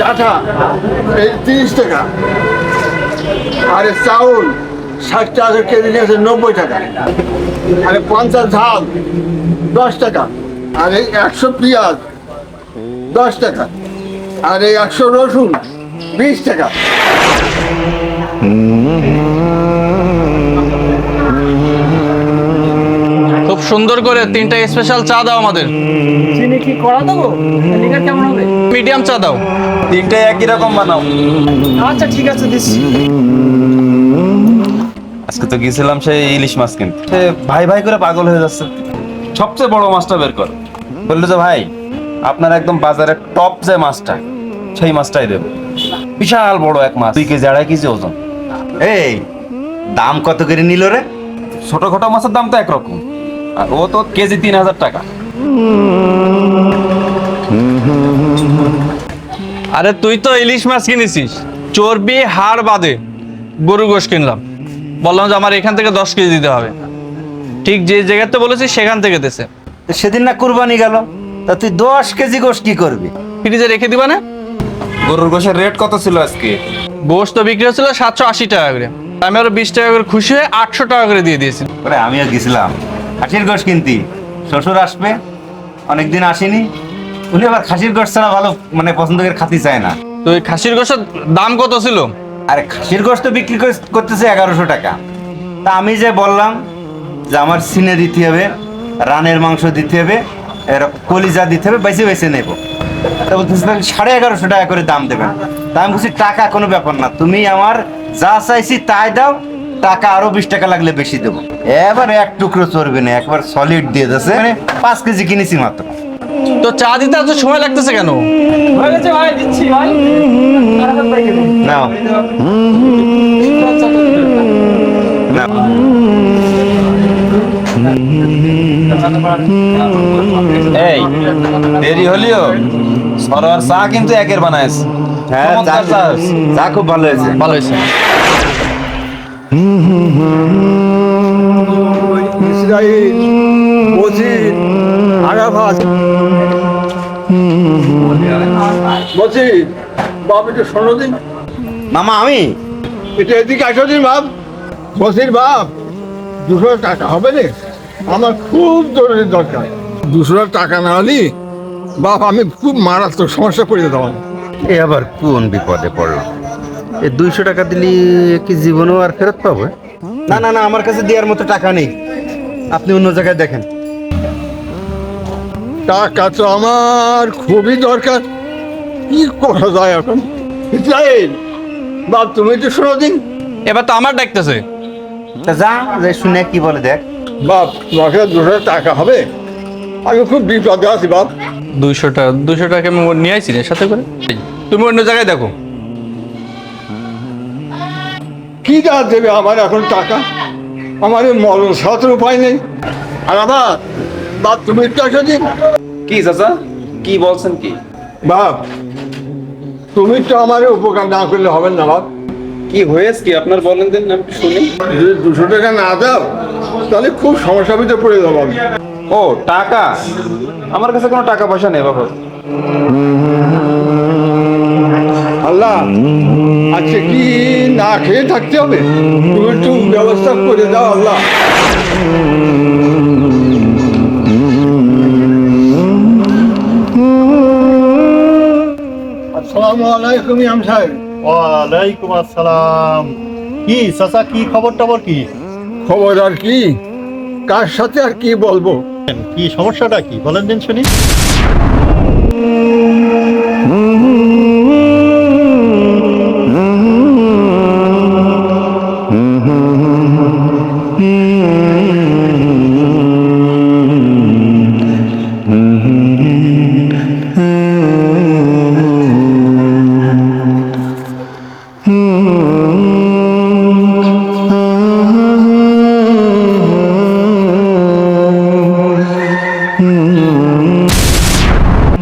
Data এই তিরিশ টাকা। আর চাউল, ষাট টাকা কেজি নিয়েছে নব্বই টাকা। আর পঞ্চাশ ঝাল, দশ টাকা। আর এই একশো পেঁয়াজ, দশ টাকা। আর এই একশো রসুন, বিশ টাকা। খুব সুন্দর করে তিনটা স্পেশাল চা দাও আমাদের। চিনি কি করা দেবো? লিকার কেমন হবে? মিডিয়াম চা দাও। তিনটে একই রকম বানাও। আচ্ছা ঠিক আছে দিচ্ছি। আজকে তো গিয়েছিলাম সেই ইলিশ মাছ কিনতে। সে ভাই ভাই করে পাগল হয়ে যাচ্ছে। সবচেয়ে বড় মাছটা বের কর। বলল যে ভাই আপনার একদম বাজারের টপ যে মাছটা সেই মাছটাই দেব। বিশাল বড় এক মাছ দুই কেজি আড়াই কেজি ওজন। এই দাম কত করে নিল রে? ছোটখাটো মাছের দাম তো একরকম। আর ও তো কেজি তিন হাজার টাকা। আরে তুই তো ইলিশ মাছ কিনেছিস। চর্বি হাড় বাদে গরু গোশ কিনলাম। বললাম যে আমার এখান থেকে দশ কেজি দিতে হবে। ঠিক যে জায়গাতে বলেছিস সেখান থেকে দেছে। তো সেদিন না কুরবানি গেল। তা তুই দশ কেজি গোশ কি করবি? ফ্রিজে রেখে দিবা না? গরুর গোশের রেট কত ছিল আজকে? গোশ তো বিক্রি হচ্ছিল সাতশো আশি টাকা করে। আমি আরও বিশ টাকা করে খুশি হয়ে আটশো টাকা করে দিয়ে দিয়েছি। আমিও গেছিলাম। খাসির গোশ কিনতি। শ্বশুর আসবে অনেকদিন আসেনি। উনি আবার খাসির গোশ ছাড়া ভালো মানে পছন্দ করে খাতি চায় না। তো ওই খাসির গোশের দাম কত ছিল? আরে খাসির গোশ তো বিক্রি করে- করতেছে এগারোশো টাকা। তা আমি যে বললাম যে আমার সিনে দিতে হবে রানের মাংস দিতে হবে এরকম কলিজা দিতে হবে বেছে বেছে নেব। তা বলতেছে তাহলে সাড়ে এগারোশো টাকা করে দাম দেবেন। তা আমি বলছি টাকা কোনো ব্যাপার না তুমি আমার যা চাইছি তাই দাও টাকা আরও বিশ টাকা লাগলে বেশি দেবো। এবার এক টুকরো চড়বে না একবার সলিড দিয়ে দিয়েছে মানে পাঁচ কেজি কিনেছি মাত্র। তো চা দিতে এত সময় লাগতেছে কেন? ভাই দিচ্ছি ভাই। নাও। এই দেরি হলিও সরোয়ার চা কিন্তু একের বানাইস হ্যাঁ। চা খুব ভালো হয়েছে। ভালো হয়েছে। ইসরায়েল মজিদ আরাফাত। মজিদ বাপ একটু শোনো দিন। মামা আমি? এটা এদিকে আসো দিন বাপ। মজিদ বাপ দুশো টাকা হবে রে। আমার খুব জরুরি দরকার। দুশো টাকা না হলে বাপ আমি খুব মারাত্মক সমস্যা পড়ে যেতাম এ আবার কোন বিপদে পড়লাম? এই দুইশো টাকা দিলি কি জীবনেও আর ফেরত পাবো? না না না আমার কাছে দেওয়ার মতো টাকা নেই। আপনি অন্য জায়গায় দেখেন। টাকা তো আমার খুবই দরকার। কি করা যায় এখন? ইসরায়েল বাপ তুমি একটু শোনো দিন। এবার তো আমার ডাকতেছে। তা যা যে শুনে কি বলে দেখ। বাপ তোমাকে দুশো টাকা হবে? আমি খুব বিপদে আছি বাপ। দুইশো টাকা দুইশো টাকা আমি নিয়ে আইছি রে সাথে করে। তুমি অন্য জায়গায় দেখো। কি যা দেবে আমার এখন টাকা? আমার মরণ সাথে উপায় নেই। আর আবার বাপ তুমি দিন। কি চাচা? কি বলছেন কি? বাপ তুমি তো আমার উপকার না করলে হবে না বাপ। কি হয়েছে কি? আপনার বলেন দেন আমি শুনি। যদি দুশো টাকা না দাও তাহলে খুব সমস্যার ভিতরে পড়ে যাব আমি। ও টাকা? আমার কাছে কোনো টাকা পয়সা নেই বাবা। আল্লাহ আচ্ছা কি না খেয়ে থাকতে হবে। তুমি একটু ব্যবস্থা করে দাও আল্লাহ। আসসালামু আলাইকুম ইমাম সাহেব। ওয়ালাইকুম আসসালাম। কি চাচা কি খবর টবর কি? খবর আর কি? কার সাথে আর কি বলব? কি সমস্যাটা কি? বলেন দিন শুনি।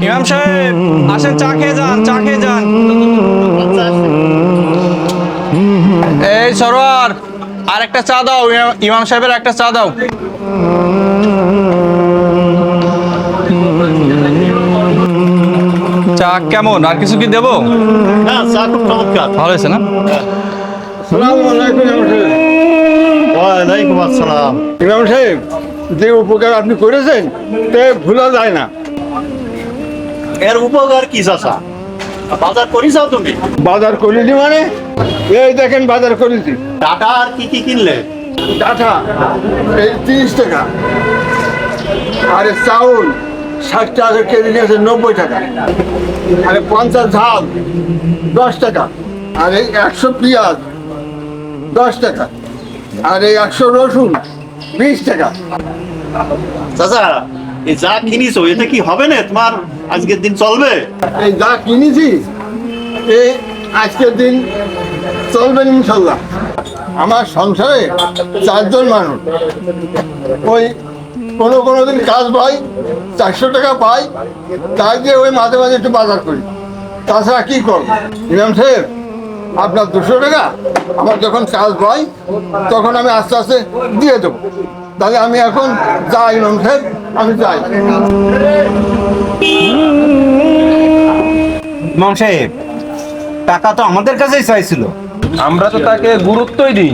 ইমাম সাহেব আসেন চা খেয়ে যান চা খেয়ে যান। এই সরোয়ার আর একটা চা দাও ইমাম- সাহেবের একটা চা দাও। চা কেমন? আর কিছু কি দেবো? চা ভালো হয়েছে না? ওয়ালাইকুম আসসালাম। ইমাম সাহেব যে উপকার আপনি করেছেন তে ভুলা যায় না। এর উপকার কি চাচা? বাজার করি যাও তুমি? বাজার করেছি মানে? এই দেখেন বাজার করেছি। টাকা আর কি কি কিনলে? ডাটা এই তিরিশ টাকা। আরে চাউল ষাট টাকা কেজি নিয়েছে নব্বই টাকা। আরে পঞ্চাশ ঝাল দশ টাকা। আর এই একশো পেঁয়াজ দশ টাকা। আর এই একশো রসুন বিশ টাকা। চাচা এই যা কিনিছো এতে কি হবে না তোমার? আজকের দিন চলবে? এই যা কিনেছি এই আজকের দিন চলবেন ইনশাল্লাহ। আমার সংসারে চারজন মানুষ। ওই কোনো কোনো দিন কাজ পাই চারশো টাকা পাই তাই দিয়ে ওই মাঝে মাঝে একটু বাজার করি। তাছাড়া কী করব? ইমাম সাহেব আপনার দুশো টাকা আমার যখন কাজ পাই তখন আমি আস্তে আস্তে দিয়ে দেবো। তাহলে আমি এখন যাই ইমাম সাহেব আমি যাই। ইমাম সাহেব টাকা তো আমাদের কাছেই চাইছিল। আমরা তো তাকে গুরুত্বই দিই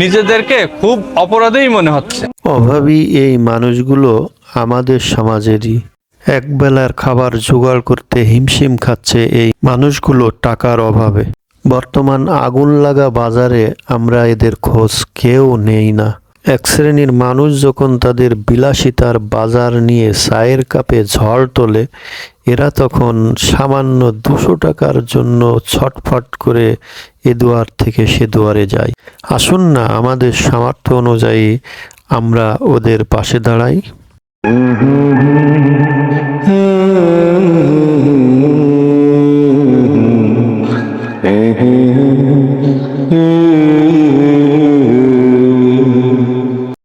নিজেদেরকে খুব অপরাধেই মনে হচ্ছে। অভাবী এই মানুষগুলো আমাদের সমাজেরই। একবেলার খাবার জোগাড় করতে হিমশিম খাচ্ছে এই মানুষগুলো টাকার অভাবে। বর্তমান আগুন লাগা বাজারে আমরা এদের খোঁজ কেউ নেই না। এক শ্রেণির মানুষ যখন তাদের বিলাসিতার বাজার নিয়ে চায়ের কাপে ঝড় তোলে, এরা তখন সামান্য দুশো টাকার জন্য ছটফট করে এ দুয়ার থেকে সে দুয়ারে যায়। আসুন না, আমাদের সামর্থ্য অনুযায়ী আমরা ওদের পাশে দাঁড়াই।